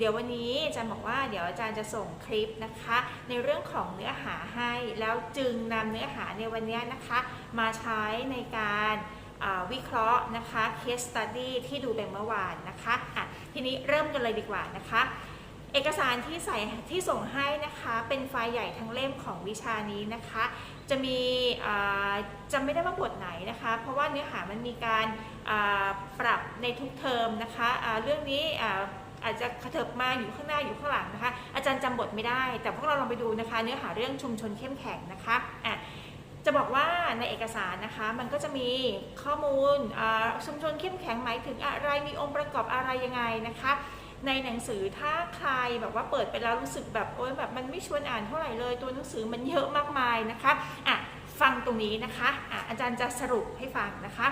เดี๋ยววันนี้อาจารย์บอกว่าเดี๋ยวอาจารย์จะส่งคลิปนะคะ ในเรื่องของเนื้อหาให้แล้วจึงนำเนื้อหาในวันนี้นะคะ มาใช้ในการวิเคราะห์นะคะ case study ที่ดูไปเมื่อวานนะคะะทีนี้เริ่มกันเลยดีกว่านะคะ เอกสารที่ใส่ที่ส่งให้นะคะ เป็นไฟล์ใหญ่ทั้งเล่มของวิชานี้นะคะ จะมีจำไม่ได้ว่าบทไหนนะคะ เพราะว่าเนื้อหามันมีการปรับในทุกเทอมนะคะอ่าเรื่องนี้ อาจจะกระเถิบมาอยู่ข้างหน้าอยู่ข้างหลังนะคะ อาจารย์จำบทไม่ได้ แต่พวกเราลองไปดูนะคะ เนื้อหาเรื่องชุมชนเข้มแข็งนะคะอะจะบอกว่าในเอกสารนะคะมันก็จะมีข้อมูลชุมชนเข้มแข็งหมายถึงอะไรมีองค์ประกอบอะไรยังไงนะคะ ในหนังสือถ้าใครแบบว่าเปิดไปแล้วรู้สึกแบบโอ๊ยแบบมันไม่ชวนอ่านเท่าไหร่เลย ตัวหนังสือมันเยอะมากมายนะคะอะฟังตรงนี้นะคะอะอาจารย์จะสรุปให้ฟังนะคะ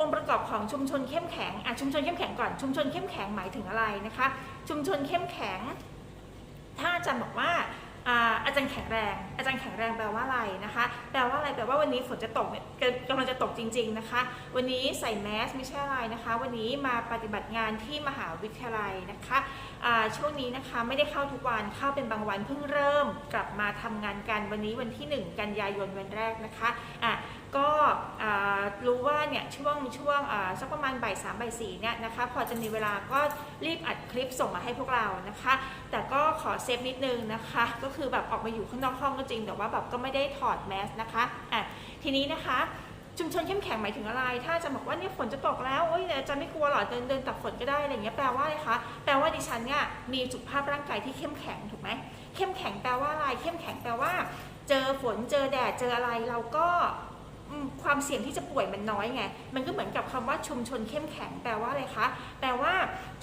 องค์ประกอบของชุมชนเข้มแข็งอะชุมชนเข้มแข็งก่อนชุมชนเข้มแข็งหมายถึงอะไรนะคะ ชุมชนเข้มแข็ง ถ้าอาจารย์บอกว่าอาจารย์แข็งแรง อาจารย์แข็งแรงแปลว่าอะไรนะคะ แปลว่าอะไร แปลว่าวันนี้ฝนจะตกเนี่ยกำลังจะตกจริง ๆนะคะ วันนี้ใส่แมสไม่ใช่อะไรนะคะ วันนี้มาปฏิบัติงานที่มหาวิทยาลัยนะคะช่วงนี้นะคะไม่ได้เข้าทุกวัน เข้าเป็นบางวันเพิ่งเริ่มกลับมาทำงานกันวันนี้วันที่ 1 กันยายนวันแรกนะคะอะ ก็รู้ว่าเนี่ยช่วงช่วงสักประมาณบ่ายสามบ่ายสี่เนี่ยนะคะพอจะมีเวลาก็รีบอัดคลิปส่งมาให้พวกเรานะคะ แต่ก็ขอเซฟนิดนึงนะคะ ก็คือแบบออกมาอยู่ข้างนอกห้องก็จริง แต่ว่าแบบก็ไม่ได้ถอดแมสนะคะอะทีนี้นะคะชุมชนเข้มแข็งหมายถึงอะไร ถ้าจะบอกว่าเนี่ยฝนจะตกแล้ว โอ้ยจะไม่กลัวหรอ เดินเดินตักฝนก็ได้ อะไรเงี้ย แปลว่าอะไรคะ แปลว่าดิฉันเนี่ยมีสุขภาพร่างกายที่เข้มแข็งถูกไหม เข้มแข็งแปลว่าอะไร เข้มแข็งแปลว่า เจอฝน เจอแดด เจออะไร เราก็ ความเสี่ยงที่จะป่วยมันน้อยไง มันก็เหมือนกับคำว่าชุมชนเข้มแข็งแปลว่าอะไรคะ แปลว่า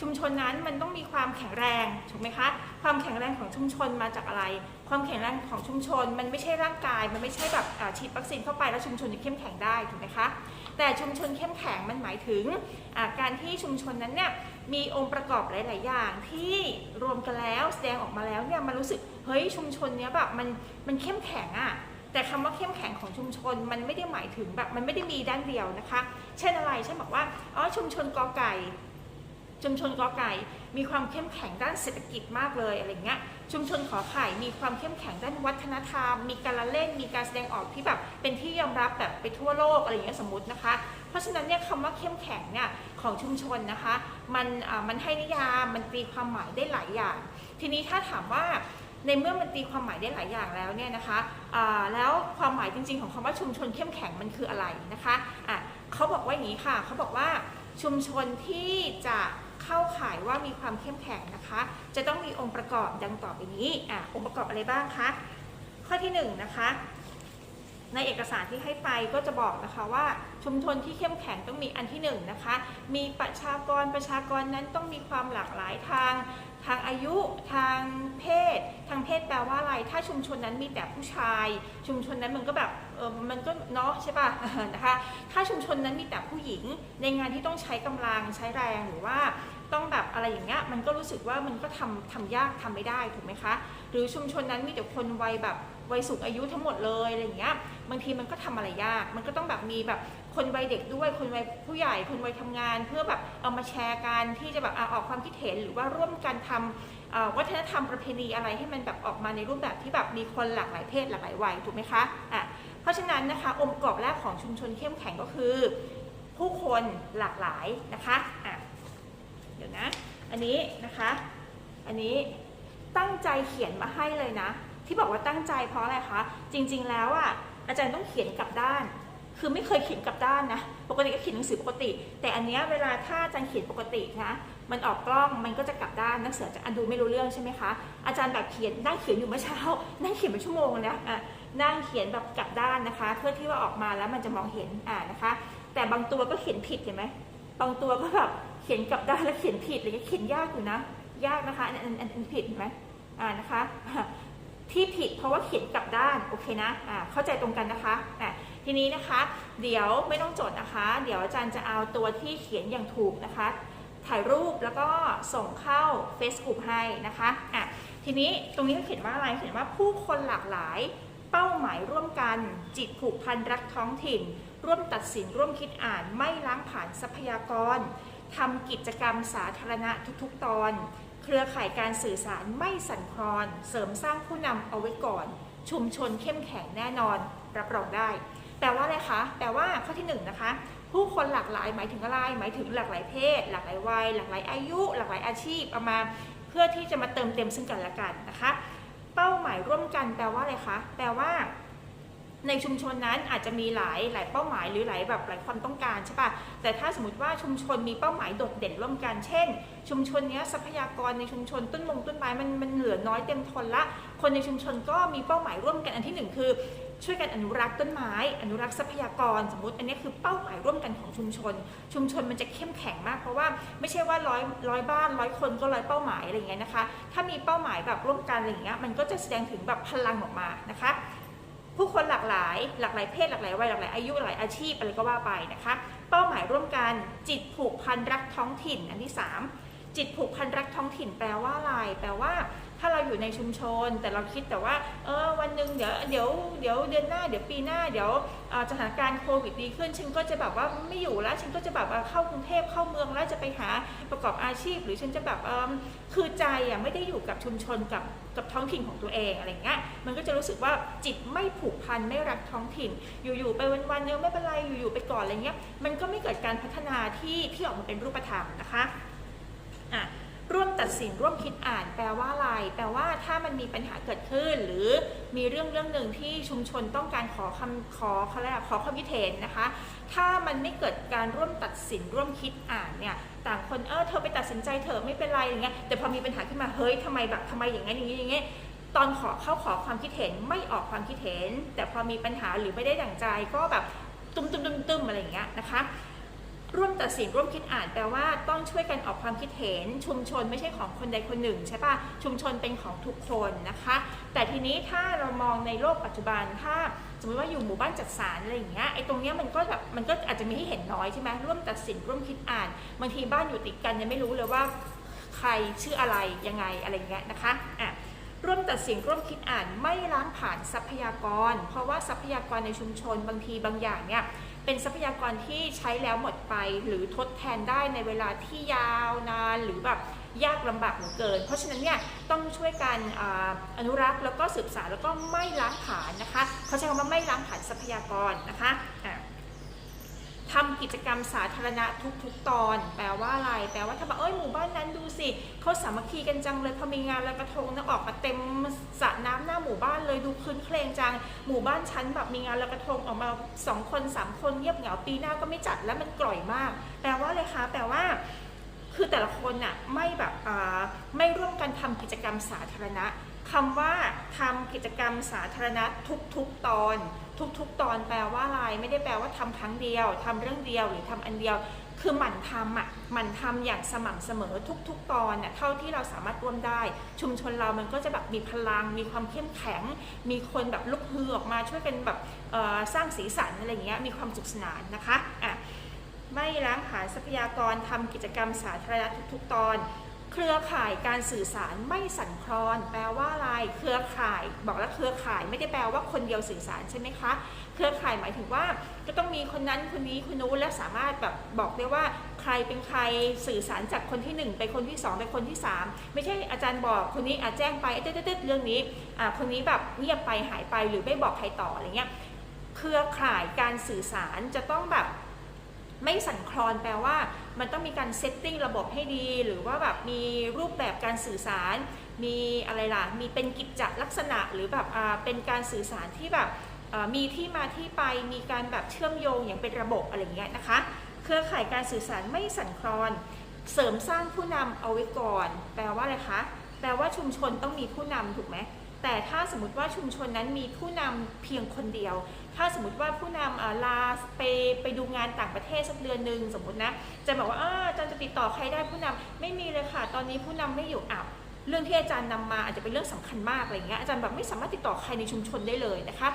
ชุมชนนั้นมันต้องมีความแข็งแรงถูกไหมคะ ความแข็งแรงของชุมชนมาจากอะไร ความแข็งแรงของชุมชน มันไม่ใช่ร่างกาย มันไม่ใช่แบบฉีดวัคซีนเข้าไปแล้วชุมชนจะเข้มแข็งได้ถูกไหมคะ แต่ชุมชนเข้มแข็งมันหมายถึงการที่ชุมชนนั้นเนี่ยมีองค์ประกอบหลาย ๆ อย่างที่รวมกันแล้วแสดงออกมาแล้วเนี่ยมันรู้สึกเฮ้ยชุมชนเนี้ยแบบมันมันเข้มแข็งอะ แต่คำว่าเข้มแข็งของชุมชนมันไม่ได้หมายถึงแบบมันไม่ได้มีด้านเดียวนะคะ เช่นอะไรเช่นบอกว่าอ๋อชุมชนกอไก่ชุมชนกอไก่มีความเข้มแข็งด้านเศรษฐกิจมากเลยอะไรเงี้ยชุมชนขอไข่มีความเข้มแข็งด้านวัฒนธรรม มีการละเล่นมีการแสดงออกที่แบบเป็นที่ยอมรับแบบไปทั่วโลกอะไรเงี้ยสมมตินะคะ เพราะฉะนั้นเนี่ยคำว่าเข้มแข็งเนี่ยของชุมชนนะคะ มันอ่ามันให้นิยามมันตีความหมายได้หลายอย่าง ทีนี้ถ้าถามว่า ในเมื่อมันตีความหมายได้หลายอย่างแล้วเนี่ยนะคะะแล้วความหมายจริง ๆ ของคำว่าชุมชนเข้มแข็งมันคืออะไรนะคะะเขาบอกว่าอย่างนี้ค่ะเขาบอกว่าชุมชนที่จะเข้าข่ายว่ามีความเข้มแข็งนะคะ จะต้องมีองค์ประกอบดังต่อไปนี้อองค์ประกอบอะไรบ้างคะ ข้อที่หนึ่งนะคะ ในเอกสารที่ให้ไปก็จะบอกนะคะว่าชุมชนที่เข้มแข็งต้องมีอันที่หนึ่งนะคะ มีประชากรประชากรนั้นต้องมีความหลากหลายทาง ทางอายุทางเพศ ทางเพศแปลว่าอะไร ถ้าชุมชนนั้นมีแต่ผู้ชาย ชุมชนนั้นมันก็แบบเออมันก็เนาะใช่ป่ะนะคะ ถ้าชุมชนนั้นมีแต่ผู้หญิง ในงานที่ต้องใช้กำลังใช้แรงหรือว่าต้องแบบอะไรอย่างเงี้ยมันก็รู้สึกว่ามันก็ทำทำยากทำไม่ได้ถูกไหมคะ หรือชุมชนนั้นมีแต่คนวัยแบบ วัยสูงอายุทั้งหมดเลยอะไรอย่างเงี้ยบางทีมันก็ทำอะไรยาก มันก็ต้องแบบมีแบบคนวัยเด็กด้วยคนวัยผู้ใหญ่ คนวัยทำงาน เพื่อแบบเอามาแชร์กันที่จะแบบอออกความคิดเห็นหรือว่าร่วมกันทำวัฒนธรรมประเพณีอะไรให้มันแบบออกมาในรูปแบบที่แบบมีคนหลากหลายเพศหลากหลายวัยถูกไหมคะอะเพราะฉะนั้นนะคะองค์ประกอบแรกของชุมชนเข้มแข็งก็คือ ผู้คนหลากหลายนะคะอะเดี๋ยวนะ อันนี้นะคะ อันนี้ตั้งใจเขียนมาให้เลยนะ ที่บอกว่าตั้งใจเพราะอะไรคะ จริง ๆ แล้วอะอาจารย์ต้องเขียนกลับด้าน คือไม่เคยเขียนกลับด้านนะ ปกติก็เขียนหนังสือปกติ แต่อันเนี้ยเวลาถ้าอาจารย์เขียนปกตินะ มันออกกล้องมันก็จะกลับด้านนักเสือจะอันดูไม่รู้เรื่องใช่ไหมคะ อาจารย์แบบเขียนนั่งเขียนอยู่เมื่อเช้า นั่งเขียนเป็นชั่วโมงนะอะนั่งเขียนแบบกลับด้านนะคะ เพื่อที่ว่าออกมาแล้วมันจะมองเห็นอ่านะคะ แต่บางตัวก็เขียนผิดเห็นไหมบางตัวก็แบบเขียนกลับด้านแล้วเขียนผิดอะไรเงี้ยเขียนยากอยู่นะ ยากนะคะ อันอันอันอันผิดเห็นไหมอ่านะคะ ที่ผิดเพราะว่าเขียนกลับด้านโอเคนะอ่าเข้าใจตรงกันนะคะอะทีนี้นะคะ เดี๋ยวไม่ต้องจดนะคะ เดี๋ยวอาจารย์จะเอาตัวที่เขียนอย่างถูกนะคะ ถ่ายรูปแล้วก็ส่งเข้า Facebook ให้นะคะอะทีนี้ตรงนี้เขาเขียนว่าอะไรเขียนว่าผู้คนหลากหลายเป้าหมายร่วมกัน จิตผูกพันรักท้องถิ่น ร่วมตัดสินร่วมคิดอ่านไม่ล้างผ่านทรัพยากรทำกิจกรรมสาธารณะทุกๆ ตอน เครือข่ายการสื่อสารไม่สั่นคลอน เสริมสร้างผู้นำเอาไว้ก่อน ชุมชนเข้มแข็งแน่นอน รับรองได้ แปลว่าอะไรคะ แปลว่าข้อที่หนึ่งนะคะ ผู้คนหลากหลายหมายถึงอะไร หมายถึงหลากหลายเพศ หลากหลายวัย หลากหลายอายุ หลากหลายอาชีพ เอามาเพื่อที่จะมาเติมเต็มซึ่งกันและกันนะคะ เป้าหมายร่วมกันแปลว่าอะไรคะ แปลว่า ในชุมชนนั้นอาจจะมีหลายหลายเป้าหมายหรือหลายแบบหลายความต้องการใช่ปะแต่ถ้าสมมติว่าชุมชนมีเป้าหมายโดดเด่นร่วมกัน เช่น ชุมชนนี้ทรัพยากรในชุมชนต้นมงต้นไม้มันมันเหลือน้อยเต็มทนละ คนในชุมชนก็มีเป้าหมายร่วมกันอันที่หนึ่งคือช่วยกันอนุรักษ์ต้นไม้ อนุรักษ์ทรัพยากร สมมติอันนี้คือเป้าหมายร่วมกันของชุมชน ชุมชนมันจะเข้มแข็งมากเพราะว่าไม่ใช่ว่าร้อยร้อยบ้านร้อยคนก็ร้อยเป้าหมายอะไรอย่างเงี้ยนะคะ ถ้ามีเป้าหมายแบบร่วมกันอะไรอย่างเงี้ยมันก็จะแสดงถึงแบบพลังออกมานะคะ ผู้คนหลากหลาย หลากหลายเพศหลากหลายวัยหลากหลายอายุหลากหลายอาชีพอะไรก็ว่าไปนะคะ เป้าหมายร่วมกันจิตผูกพันรักท้องถิ่นอันที่ 3 จิตผูกพันรักท้องถิ่นแปลว่าอะไรแปลว่า ถ้าเราอยู่ในชุมชน แต่เราคิดแต่ว่าเออวันหนึ่งเดี๋ยวเดี๋ยวเดี๋ยวเดือนหน้าเดี๋ยวปีหน้าเดี๋ยวสถานการณ์โควิดดีขึ้นฉันก็จะแบบว่าไม่อยู่แล้วฉันก็จะแบบเข้ากรุงเทพเข้าเมืองแล้วจะไปหาประกอบอาชีพ หรือฉันจะแบบคือใจอะไม่ได้อยู่กับชุมชนกับกับท้องถิ่นของตัวเองอะไรเงี้ยมันก็จะรู้สึกว่าจิตไม่ผูกพันไม่รักท้องถิ่น อยู่ๆไปวันๆเดียวไม่เป็นไรอยู่ๆไปก่อนอะไรเงี้ยมันก็ไม่เกิดการพัฒนาที่ที่ออกมาเป็นรูปธรรมนะคะอะ ร่วมตัดสินร่วมคิดอ่าน แปลว่าอะไร แปลว่าถ้ามันมีปัญหาเกิดขึ้น หรือมีเรื่องเรื่องหนึ่งที่ชุมชนต้องการขอคำขอเขาเรียกอะไรขอความคิดเห็นนะคะ ถ้ามันไม่เกิดการร่วมตัดสินร่วมคิดอ่านเนี่ยต่างคนเออเธอไปตัดสินใจเถอไม่เป็นไรอย่างเงี้ยแต่พอมีปัญหาขึ้นมาเฮ้ยทำไมแบบทำไมอย่างงี้นอย่างงี้อย่างงี้ตอนขอเข้าขอความคิดเห็นไม่ออกความคิดเห็น แต่พอมีปัญหาหรือไม่ได้ดั่งใจก็แบบตุ้มตุ้มตุ้มตุ้มอะไรอย่างเงี้ยนะคะ ร่วมตัดสินร่วมคิดอ่านแปลว่าต้องช่วยกันออกความคิดเห็นชุมชนไม่ใช่ของคนใดคนหนึ่งใช่ปะชุมชนเป็นของทุกคนนะคะ แต่ทีนี้ถ้าเรามองในโลกปัจจุบันถ้าสมมติว่าอยู่หมู่บ้านจัดสรรอะไรอย่างเงี้ยไอ้ตรงเนี้ยมันก็แบบมันก็อาจจะมีให้เห็นน้อยใช่ไหมร่วมตัดสินร่วมคิดอ่านบางทีบ้านอยู่ติดกันยังไม่รู้เลยว่าใครชื่ออะไรยังไงอะไรเงี้ยนะคะอะร่วมตัดสินร่วมคิดอ่านไม่ล้างผ่านทรัพยากร เพราะว่าทรัพยากรในชุมชนบางทีบางอย่างเนี่ย เป็นทรัพยากรที่ใช้แล้วหมดไป หรือทดแทนได้ในเวลาที่ยาวนานหรือแบบยากลำบากเหลือเกิน เพราะฉะนั้นเนี่ยต้องช่วยกันออนุรักษ์แล้วก็สืบสานแล้วก็ไม่ล้างผานนะคะเขาใช้คำว่าไม่ล้างผานทรัพยากรนะคะอะ ทำกิจกรรมสาธารณะทุกๆตอน แปลว่าอะไร แปลว่าถ้าบอกเอ้ยหมู่บ้านนั้นดูสิเขาสามัคคีกันจังเลยพอมีงานลอยกระทงนะออกมาเต็มสระน้ำหน้าหมู่บ้านเลยดูคืนเครงจัง หมู่บ้านชั้นแบบมีงานลอยกระทงออกมาสองคนสามคนเงียบเหงาปีหน้าก็ไม่จัดแล้วมันกล่อยมาก แปลว่าอะไรคะ แปลว่าคือแต่ละคนน่ะไม่แบบอ่าไม่ร่วมกันทำกิจกรรมสาธารณะ คำว่าทำกิจกรรมสาธารณะทุกๆตอน ทุกๆ ตอนแปลว่าอะไรไม่ได้แปลว่าทำครั้งเดียวทำเรื่องเดียวหรือทำอันเดียว คือหมั่นทำอะหมั่นทำอย่างสม่ำเสมอทุก ๆ ตอนน่ะเท่าที่เราสามารถร่วมได้ ชุมชนเรามันก็จะแบบมีพลัง มีความเข้มแข็ง มีคนแบบลุกฮือออกมาช่วยกันแบบสร้างสีสันอะไรอย่างเงี้ยมีความสุขสนานนะคะอะไม่ล้างผ่านทรัพยากรทำกิจกรรมสาธารณะทุก ๆ ตอน เครือข่ายการสื่อสารไม่สั่นคลอน แปลว่าอะไรเครือข่าย บอกแล้วเครือข่ายไม่ได้แปลว่าคนเดียวสื่อสารใช่ไหมคะ เครือข่ายหมายถึงว่า ก็ต้องมีคนนั้นคนนี้คนนู้นและสามารถแบบบอกได้ว่าใครเป็นใครสื่อสารจากคนที่หนึ่งไปคนที่สองไปคนที่สามไม่ใช่อาจารย์บอกคนนี้อาจแจ้งไปเติ๊ดๆเรื่องนี้อ่าคนนี้แบบเงียบไปหายไปหรือไม่บอกใครต่ออะไรเงี้ยเครือข่ายการสื่อสารจะต้องแบบไม่สั่นคลอนแปลว่า มันต้องมีการเซตติ้งระบบให้ดี หรือว่าแบบมีรูปแบบการสื่อสาร มีอะไรล่ะ มีเป็นกิจจลักษณะหรือแบบเป็นการสื่อสารที่แบบมีที่มาที่ไป มีการแบบเชื่อมโยงอย่างเป็นระบบอะไรอย่างเงี้ยนะคะ เครือข่ายการสื่อสารไม่สั่นคลอน เสริมสร้างผู้นำเอาไว้ก่อน แปลว่าอะไรคะ แปลว่าชุมชนต้องมีผู้นำถูกไหม แต่ถ้าสมมติว่าชุมชนนั้นมีผู้นำเพียงคนเดียว ถ้าสมมติว่าผู้นำลาไปไปดูงานต่างประเทศสักเดือนหนึ่งสมมตินะจะบอกว่าอาจารย์จะติดต่อใครได้ผู้นำไม่มีเลยค่ะ ตอนนี้ผู้นำไม่อยู่อับเรื่องที่อาจารย์นำมาอาจจะเป็นเรื่องสำคัญมากอะไรเงี้ยอาจารย์แบบไม่สามารถติดต่อใครในชุมชนได้เลยนะคะ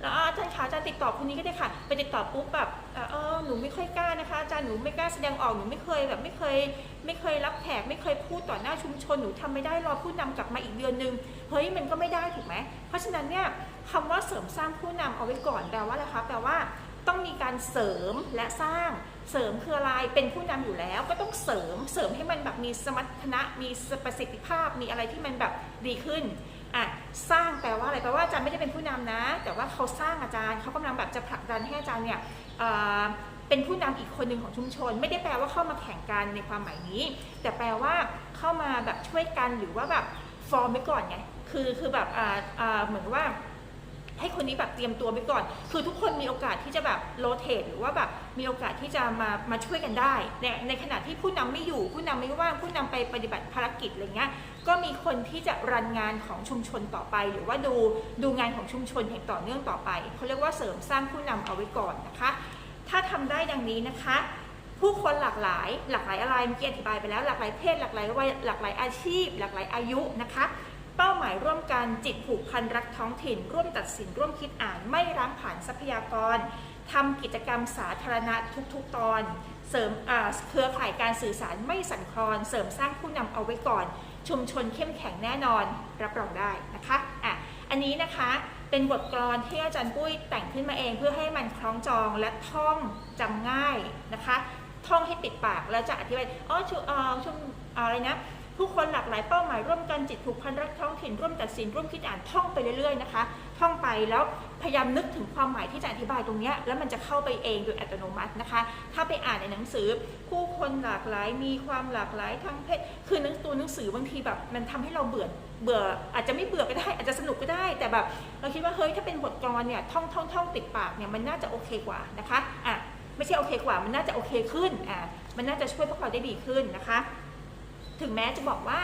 แล้วอาจารย์คะอาจารย์ติดต่อคนนี้ก็ได้ค่ะ ไปติดต่อปุ๊บแบบเออเออหนูไม่ค่อยกล้านะคะอาจารย์หนูไม่กล้าแสดงออกหนูไม่เคยแบบไม่เคย ไม่เคยรับแขกไม่เคยพูดต่อหน้าชุมชนหนูทำไม่ได้รอผู้นำกลับมาอีกเดือนหนึ่งเฮ้ยมันก็ไม่ได้ถูกไหมเพราะฉะนั้นเนี่ยคำว่าเสริมสร้างผู้นำเอาไว้ก่อนแปลว่าอะไรคะแปลว่าต้องมีการเสริมและสร้าง เสริมคืออะไร เป็นผู้นำอยู่แล้ว ก็ต้องเสริม เสริมให้มันแบบมีสมรรถนะ มีประสิทธิภาพ มีอะไรที่มันแบบดีขึ้น อะ สร้างแปลว่าอะไรแปลว่าอาจารย์ไม่ได้เป็นผู้นำนะ แต่ว่าเขาสร้างอาจารย์เขากำลังแบบจะผลักดันให้อาจารย์เนี่ยเเป็นผู้นำอีกคนหนึ่งของชุมชน ไม่ได้แปลว่าเข้ามาแข่งกันในความหมายนี้ แต่แปลว่าเข้ามาแบบช่วยกันหรือว่าแบบฟอร์มไว้ก่อนไงคือคือแบบเหมือนว่าให้คนนี้แบบเตรียมตัวไปก่อน คือทุกคนมีโอกาสที่จะแบบโรเตทหรือว่าแบบ มีโอกาสที่จะมามาช่วยกันได้ในในขณะที่ผู้นำไม่อยู่ ผู้นำไม่ว่างผู้นำไปปฏิบัติภารกิจอะไรเงี้ยก็มีคนที่จะรันงานของชุมชนต่อไป หรือว่าดูดูงานของชุมชนอย่างต่อเนื่องต่อไปเขาเรียกว่าเสริมสร้างผู้นำเอาไว้ก่อนนะคะ ถ้าทำได้ดังนี้นะคะ ผู้คนหลากหลาย หลากหลายอะไรเมื่อกี้อธิบายไปแล้วหลากหลายเพศหลากหลายวัยหลากหลายอาชีพ หลากหลายอายุนะคะายร่วมกันจิตผูกพันรักท้องถิ่น ร่วมตัดสินร่วมคิดอ่านไม่ร้างผ่านทรัพยากรทำกิจกรรมสาธารณะทุกๆตอน เสริมเครือข่ายการสื่อสารไม่สั่นคลอน เสริมสร้างผู้นำเอาไว้ก่อน ชุมชนเข้มแข็งแน่นอนรับรองได้นะคะอะอันนี้นะคะเป็นบทกลอนที่อาจารย์ปุ้ยแต่งขึ้นมาเองเพื่อให้มันคล้องจองและท่องจำง่ายนะคะ ท่องให้ติดปากแล้วจะอธิบายอ๋อชุเอ่อชุมอะไรนะ ผู้คนหลากหลายเป้าหมายร่วมกันจิตผูกพันรักท้องถิ่นร่วมตัดสินร่วมคิดอ่านท่องไปเรื่อยๆนะคะท่องไปแล้วพยายามนึกถึงความหมายที่จะอธิบายตรงนี้แล้วมันจะเข้าไปเองโดยอัตโนมัตินะคะ ถ้าไปอ่านในหนังสือ ผู้คนหลากหลายมีความหลากหลายทางเพศคือหนังตัวหนังสือบางทีแบบมันทำให้เราเบื่อเบื่ออาจจะไม่เบื่อก็ได้อาจจะสนุกก็ได้ แต่แบบเราคิดว่าเฮ้ยถ้าเป็นบทกลอนเนี่ยท่องท่องท่องติดปากเนี่ยมันน่าจะโอเคกว่านะคะอะไม่ใช่โอเคกว่ามันน่าจะโอเคขึ้นอะมันน่าจะช่วยพวกเราได้ดีขึ้นนะคะ ถึงแม้จะบอกว่า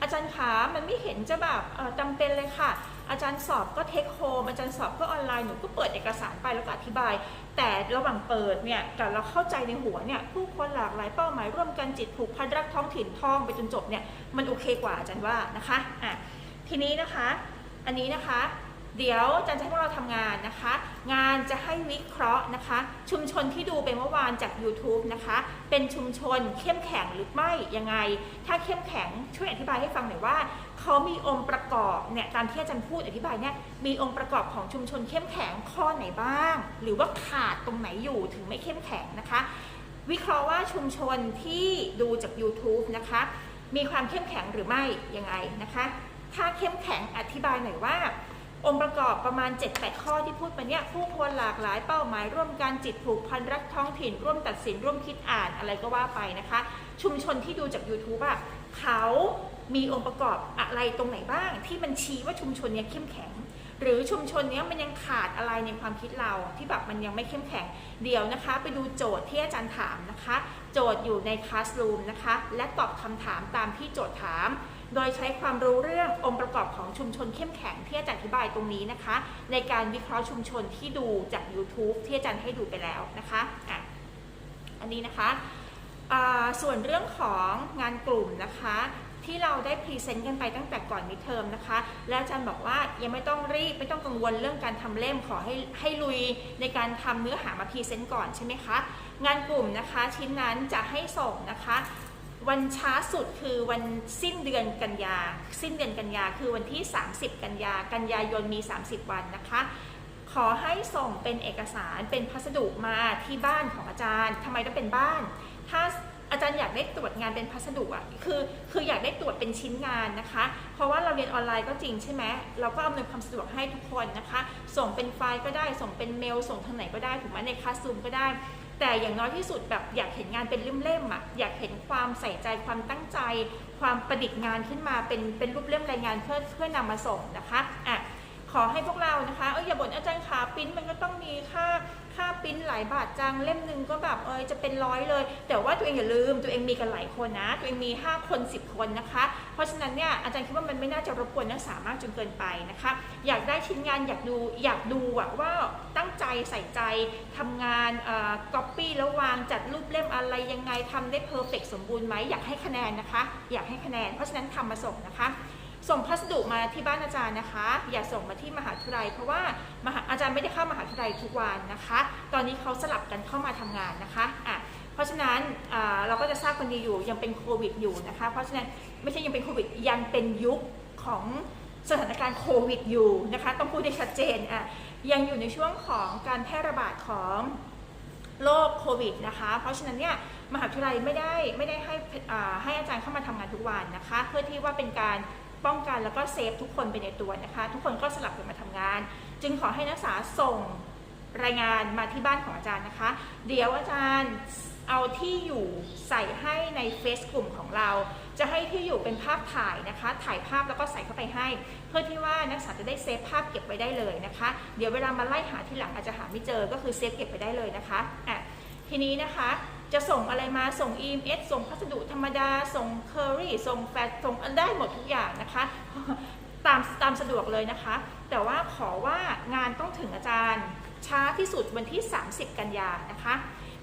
อาจารย์ขามันไม่เห็นจะแบบจำเป็นเลยค่ะ อาจารย์สอบก็เทคโฮมอาจารย์สอบก็ออนไลน์หนูก็เปิดเอกสารไปแล้วก็อธิบาย แต่ระหว่างเปิดเนี่ยกับเราเข้าใจในหัวเนี่ยผู้คนหลากหลายเป้าหมายร่วมกันจิตผูกพันรักท้องถิ่นท่องไปจนจบเนี่ยมันโอเคกว่าอาจารย์ว่านะคะอะทีนี้นะคะ อันนี้นะคะ เดี๋ยวอาจารย์จะให้พวกเราทำงานนะคะ งานจะให้วิเคราะห์นะคะ ชุมชนที่ดูไปเมื่อวานจาก YouTube นะคะ เป็นชุมชนเข้มแข็งหรือไม่ยังไง ถ้าเข้มแข็งช่วยอธิบายให้ฟังหน่อยว่าเขามีองค์ประกอบเนี่ยตามที่อาจารย์พูดอธิบายเนี่ยมีองค์ประกอบของชุมชนเข้มแข็งข้อไหนบ้าง หรือว่าขาดตรงไหนอยู่ถึงไม่เข้มแข็งนะคะ วิเคราะห์ว่าชุมชนที่ดูจาก YouTube นะคะ มีความเข้มแข็งหรือไม่ยังไงนะคะ ถ้าเข้มแข็งอธิบายหน่อยว่า องค์ประกอบประมาณ 7-8 ข้อที่พูดมาเนี่ยผู้คนหลากหลายเป้าหมายร่วมกันจิตผูกพันรักท้องถิ่น ร่วมตัดสินร่วมคิดอ่านอะไรก็ว่าไปนะคะ ชุมชนที่ดูจาก YouTube อะเขามีองค์ประกอบอะไรตรงไหนบ้าง ที่มันชี้ว่าชุมชนเนี้ยเข้มแข็ง หรือชุมชนเนี้ยมันยังขาดอะไรในความคิดเราที่แบบมันยังไม่เข้มแข็ง เดี๋ยวนะคะ ไปดูโจทย์ที่อาจารย์ถามนะคะ โจทย์อยู่ในคลาส o ูมนะคะ และตอบคำถามตามที่โจทย์ถาม โดยใช้ความรู้เรื่ององค์ประกอบของชุมชนเข้มแข็งที่อาจารย์อธิบายตรงนี้นะคะ ในการวิเคราะห์ชุมชนที่ดูจาก YouTube ที่อาจารย์ให้ดูไปแล้วนะคะอะอันนี้นะคะส่วนเรื่องของงานกลุ่มนะคะที่เราได้พรีเซนต์กันไปตั้งแต่ก่อนมิเทอมนะคะ และอาจารย์บอกว่ายังไม่ต้องรีบไม่ต้องกังวลเรื่องการทำเล่มขอให้ให้ลุยในการทำเนื้อหามาพรีเซนต์ก่อนใช่ไหมคะ งานกลุ่มนะคะชิ้นนั้นจะให้ส่งนะคะ วันช้าสุดคือวันสิ้นเดือนกันยา สิ้นเดือนกันยาคือวันที่ 30 กันยา กันยายนมี 30 วันนะคะ ขอให้ส่งเป็นเอกสารเป็นพัสดุมาที่บ้านของอาจารย์ทำไมต้องเป็นบ้าน ถ้า อาจารย์อยากได้ตรวจงานเป็นพัสดุอะคือคืออยากได้ตรวจเป็นชิ้นงานนะคะ เพราะว่าเราเรียนออนไลน์ก็จริงใช่ไหมเราก็อำนวยความสะดวกให้ทุกคนนะคะ ส่งเป็นไฟล์ก็ได้ส่งเป็นเมล ส่งทางไหนก็ได้ถูกไหมในคลาสซูมก็ได้ แต่อย่างน้อยที่สุดแบบอยากเห็นงานเป็นเล่มๆอะอยากเห็นความใส่ใจความตั้งใจ ความประดิษฐ์งานขึ้นมาเป็นเป็นรูปเล่มรายงานเพื่อเพื่อนำมาส่งนะคะอะขอให้พวกเรานะคะเอออย่าบ่นอาจารย์ขาปิ้นมันก็ต้องมีค่า ค่าปริ้นหลายบาทจังเล่มหนึ่งก็แบบเออจะเป็นร้อยเลย แต่ว่าตัวเองอย่าลืมตัวเองมีกันหลายคนนะ ตัวเองมี 5 คน 10 คนนะคะ เพราะฉะนั้นเนี่ยอาจารย์คิดว่ามันไม่น่าจะรบกวนนักศึกษามากจนเกินไปนะคะ อยากได้ชิ้นงานอยากดูอยากดูอะว่าตั้งใจใส่ใจทำงานเอ่อก๊อปปี้แล้ววางจัดรูปเล่มอะไรยังไงทำได้เพอร์เฟกสมบูรณ์ไหมอยากให้คะแนนนะคะ อยากให้คะแนน เพราะฉะนั้นทำมาส่งนะคะ ส่งพัสดุมาที่บ้านอาจารย์นะคะ อย่าส่งมาที่มหาวิทยาลัยเพราะว่ามหาอาจารย์ไม่ได้เข้ามหาวิทยาลัยทุกวันนะคะ ตอนนี้เขาสลับกันเข้ามาทำงานนะคะอะเพราะฉะนั้นเราก็จะทราบกันดีอยู่ยังเป็นโควิดอยู่นะคะ เพราะฉะนั้นไม่ใช่ยังเป็นโควิดยังเป็นยุคของสถานการณ์โควิดอยู่นะคะ ต้องพูดได้ชัดเจนอะยังอยู่ในช่วงของการแพร่ระบาดของโรคโควิดนะคะ เพราะฉะนั้นเนี่ยมหาวิทยาลัยไม่ได้ไม่ได้ให้ให้อาจารย์เข้ามาทำงานทุกวันนะคะ เพื่อที่ว่าเป็นการ ป้องกันแล้วก็เซฟทุกคนไปในตัวนะคะ ทุกคนก็สลับกันมาทำงาน จึงขอให้นักศึกษาส่งรายงานมาที่บ้านของอาจารย์นะคะ เดี๋ยวอาจารย์เอาที่อยู่ใส่ให้ในเฟซกลุ่มของเรา จะให้ที่อยู่เป็นภาพถ่ายนะคะ ถ่ายภาพแล้วก็ใส่เข้าไปให้ เพื่อที่ว่านักศึกษาจะได้เซฟภาพเก็บไว้ได้เลยนะคะ เดี๋ยวเวลามาไล่หาที่หลังอาจจะหาไม่เจอก็คือเซฟเก็บไปได้เลยนะคะอะทีนี้นะคะ จะส่งอะไรมาส่ง EMS ส่งพัสดุธรรมดา ส่งเคอรี่ส่งแฟกซ์ส่งได้หมดทุกอย่างนะคะ ตามตามสะดวกเลยนะคะ แต่ว่าขอว่างานต้องถึงอาจารย์ช้าที่สุดวันที่ 30 กันยานะคะ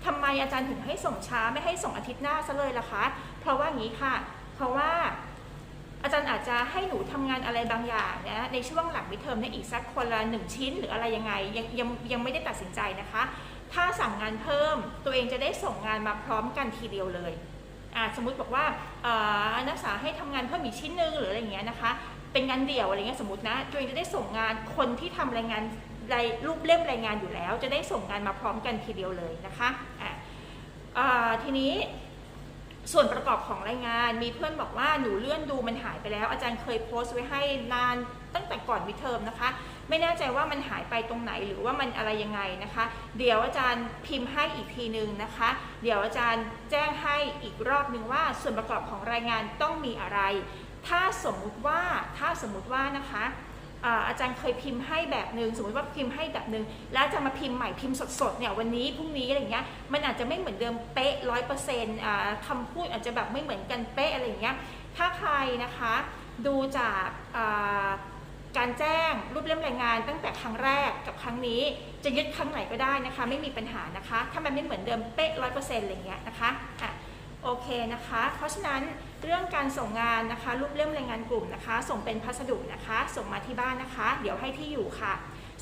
ทำไมอาจารย์ถึงให้ส่งช้าไม่ให้ส่งอาทิตย์หน้าซะเลยล่ะคะ เพราะว่างี้ค่ะ เพราะว่าอาจารย์อาจจะให้หนูทำงานอะไรบางอย่างนะในช่วงหลังมิเทอมเนี่ยอีกสักคนละหนึ่งชิ้นหรืออะไรยังไงยังยังยังไม่ได้ตัดสินใจนะคะ ถ้าสั่งงานเพิ่มตัวเองจะได้ส่งงานมาพร้อมกันทีเดียวเลยสมมุติบอกว่าอ่อนักศึกษาให้ทำงานเพิ่มอีกชิ้นหนึ่งหรืออะไรเงี้ยนะคะ เป็นงานเดี่ยวอะไรเงี้ยสมมตินะตัวเองจะได้ส่งงานคนที่ทำรายงานรายรูปเล่มรายงานอยู่แล้ว จะได้ส่งงานมาพร้อมกันทีเดียวเลยนะคะะทีนี้ส่วนประกอบของรายงานมีเพื่อนบอกว่าหนูเลื่อนดูมันหายไปแล้ว อาจารย์เคยโพสต์ไว้ให้นานตั้งแต่ก่อนมิเทอมนะคะ ไม่แน่ใจว่ามันหายไปตรงไหนหรือว่ามันอะไรยังไงนะคะ เดี๋ยวอาจารย์พิมพ์ให้อีกทีนึงนะคะ เดี๋ยวอาจารย์แจ้งให้อีกรอบนึงว่าส่วนประกอบของรายงานต้องมีอะไร ถ้าสมมุติว่าถ้าสมมุติว่านะคะอาจารย์เคยพิมพ์ให้แบบหนึ่งสมมติว่าพิมพ์ให้แบบหนึ่งแล้วจะมาพิมพ์ใหม่พิมพ์สดๆเนี่ยวันนี้พรุ่งนี้อะไรเงี้ยมันอาจจะไม่เหมือนเดิมเป๊ะร้อยเปอร์เซ็นต์คำพูดอาจจะแบบไม่เหมือนกันเป๊ะอะไรเงี้ยถ้าใครนะคะดูจาก การแจ้งรูปเล่มรายงาน ตั้งแต่ครั้งแรกกับครั้งนี้จะยึดครั้งไหนก็ได้นะคะ ไม่มีปัญหานะคะ ถ้ามันไม่เหมือนเดิมเป๊ะร้อยเปอร์เซ็นต์อะไรเงี้ยนะคะอะโอเคนะคะ เพราะฉะนั้นเรื่องการส่งงานนะคะรูปเล่มรายงานกลุ่มนะคะ ส่งเป็นพัสดุนะคะ ส่งมาที่บ้านนะคะ เดี๋ยวให้ที่อยู่ค่ะ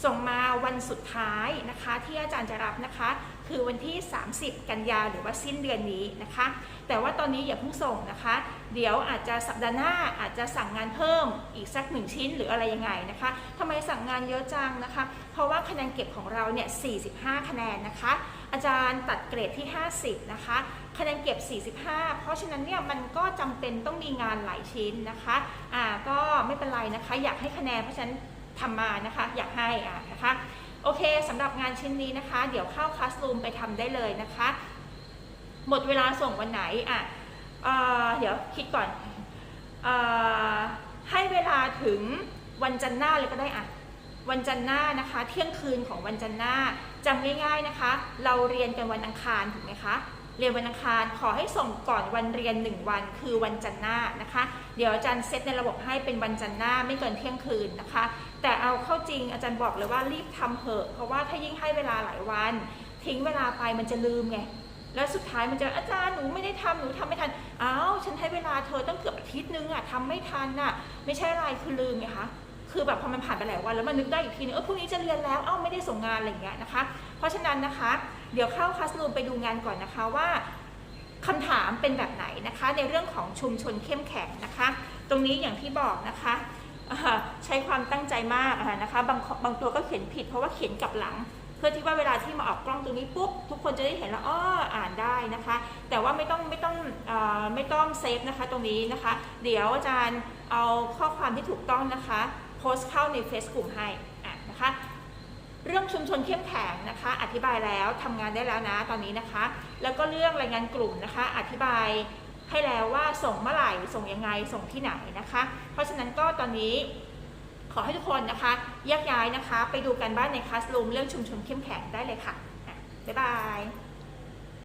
ส่งมาวันสุดท้ายนะคะ ที่อาจารย์จะรับนะคะ คือวันที่ 30 กันยาหรือว่าสิ้นเดือนนี้นะคะ แต่ว่าตอนนี้อย่าเพิ่งส่งนะคะ เดี๋ยวอาจจะสัปดาห์หน้าอาจจะสั่งงานเพิ่มอีกสักหนึ่งชิ้นหรืออะไรยังไงนะคะทำไมสั่งงานเยอะจังนะคะ เพราะว่าคะแนนเก็บของเราเนี่ย 45 คะแนนนะคะ อาจารย์ตัดเกรดที่ 50 นะคะคะแนนเก็บ 45 เพราะฉะนั้นเนี่ยมันก็จำเป็นต้องมีงานหลายชิ้นนะคะ อ่าก็ไม่เป็นไรนะคะ อยากให้คะแนนเพราะฉะนั้นทำมานะคะ อยากให้อ่านะคะ โอเคสำหรับงานชิ้นนี้นะคะ เดี๋ยวเข้าคลาสรูมไปทำได้เลยนะคะ หมดเวลาส่งวันไหนอะเออเดี๋ยวคิดก่อนออให้เวลาถึงวันจันทร์หน้าเลยก็ได้อะวันจันทร์หน้านะคะ เที่ยงคืนของวันจันทร์หน้าจำง่ายๆนะคะ เราเรียนกันวันอังคารถูกไหมคะ เรียนวันอังคารขอให้ส่งก่อนวันเรียน 1 วันคือวันจันทร์หน้านะคะ เดี๋ยวอาจารย์เซตในระบบให้เป็นวันจันทร์หน้าไม่เกินเที่ยงคืนนะคะ แต่เอาเข้าจริงอาจารย์บอกเลยว่ารีบทำเถอะ เพราะว่าถ้ายิ่งให้เวลาหลายวัน ทิ้งเวลาไปมันจะลืมไงแล้วสุดท้ายมันจะอาจารย์หนูไม่ได้ทำหนูทำไม่ทันอ้าวฉันให้เวลาเธอตั้งเกือบอาทิตย์นึงอะทำไม่ทันอะไม่ใช่อะไรคือลืมไงคะคือแบบพอมันผ่านไปหลายวันแล้วมันนึกได้อีกทีนึงเออพรุ่งนี้จะเรียนแล้วเอ้าไม่ได้ส่งงานอะไรอย่างเงี้ยนะคะ เพราะฉะนั้นนะคะ เดี๋ยวเข้าคลาสรูมไปดูงานก่อนนะคะว่าคำถามเป็นแบบไหนนะคะ ในเรื่องของชุมชนเข้มแข็งนะคะ ตรงนี้อย่างที่บอกนะคะใช้ความตั้งใจมากนะคะบางบางตัวก็เขียนผิดเพราะว่าเขียนกลับหลัง เพื่อที่ว่าเวลาที่มาออกกล้องตรงนี้ปุ๊บทุกคนจะได้เห็นแล้วอ้ออ่านได้นะคะ แต่ว่าไม่ต้องไม่ต้องอไม่ต้องเซฟนะคะตรงนี้นะคะ เดี๋ยวอาจารย์เอาข้อความที่ถูกต้องนะคะ โพสต์เข้าในเฟซกลุ่มให้ะนะคะ เรื่องชุมชนเข้มแข็งนะคะ อธิบายแล้วทำงานได้แล้วนะตอนนี้นะคะ แล้วก็เรื่องรายงานกลุ่มนะคะ อธิบายให้แล้วว่าส่งเมื่อไหร่ส่งยังไงส่งที่ไหนนะคะ เพราะฉะนั้นก็ตอนนี้ขอให้ทุกคนนะคะแยกย้ายนะคะ ไปดูกันบ้านในคลาสรูมเรื่องชุมชนเข้มแข็งได้เลยค่ะ บ๊ายบาย